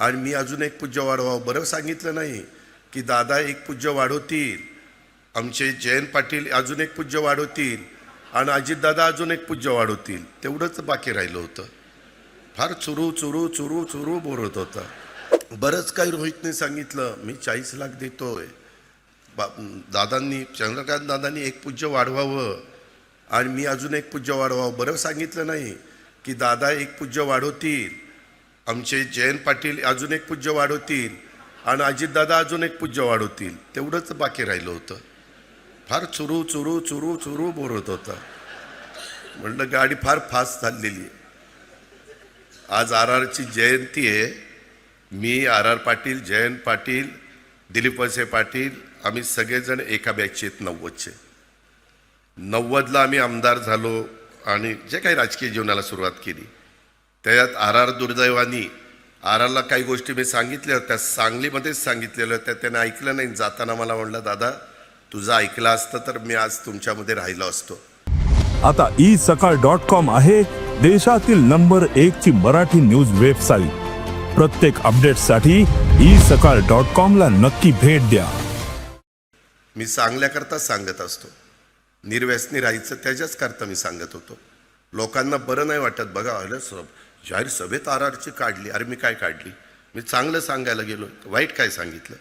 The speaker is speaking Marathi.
आणि मी अजून एक पूज्य वाढवावं. बरं सांगितलं नाही की दादा एक पूज्य वाढवतील. आमचे जयंत पाटील अजून एक पूज्य वाढवतील आणि अजितदादा अजून एक पूज्य वाढवतील. तेवढंच बाकी राहिलं होतं. फार चुरू चुरू चुरू चुरू बोलत होता. बरंच काही रोहितने सांगितलं मी चाळीस लाख देतोय. बा दादांनी चंद्रकांत दादांनी एक पूज्य वाढवावं. आणि मी अजून एक पूज्य वाढवावं. बरं सांगितलं नाही की दादा एक पूज्य वाढवतील. आमचे जयंत पाटील अजून एक पूज्य वाढवतील आणि अजितदादा अजून एक पूज्य वाढवतील तेवढंच बाकी राहिलं होतं. फार चुरू चुरू चुरू चुरू बोलत होतं. म्हणलं गाडी फार फास्ट चाललेली आहे. आज आर आरची जयंती आहे. मी आर आर पाटील जयंत पाटील दिलीप वळसे पाटील आम्ही सगळेजण एका बॅचचे आहेत नव्वदचे. नव्वदला आम्ही आमदार झालो आणि जे काही राजकीय जीवनाला सुरुवात केली. त्याच्यात आर आर दुर्दैवानी आर आरला काही गोष्टी मी सांगितल्या होत्या सांगलीमध्येच सांगितलेल्या होत्या त्याने ऐकलं नाही. जाताना मला म्हणलं दादा तुझं ऐकलं असतं तर मी आज तुमच्यामध्ये राहिलो असतो. आता ई सकाळ डॉट कॉम आहे देशातील नंबर एक ची मराठी न्यूज वेबसाईट. प्रत्येक अपडेटसाठी ई सकाळ डॉट कॉम ला नक्की भेट द्या. मी चांगल्याकरता सांगत असतो. निर्व्यसनी राहायचं त्याच्याच करता मी सांगत होतो. लोकांना बरं नाही वाटत. बघा अरे सब जाहीर सभेत आर आरची काढली. अरे मी काय काढली? मी चांगलं सांगायला गेलो. वाईट काय सांगितलं?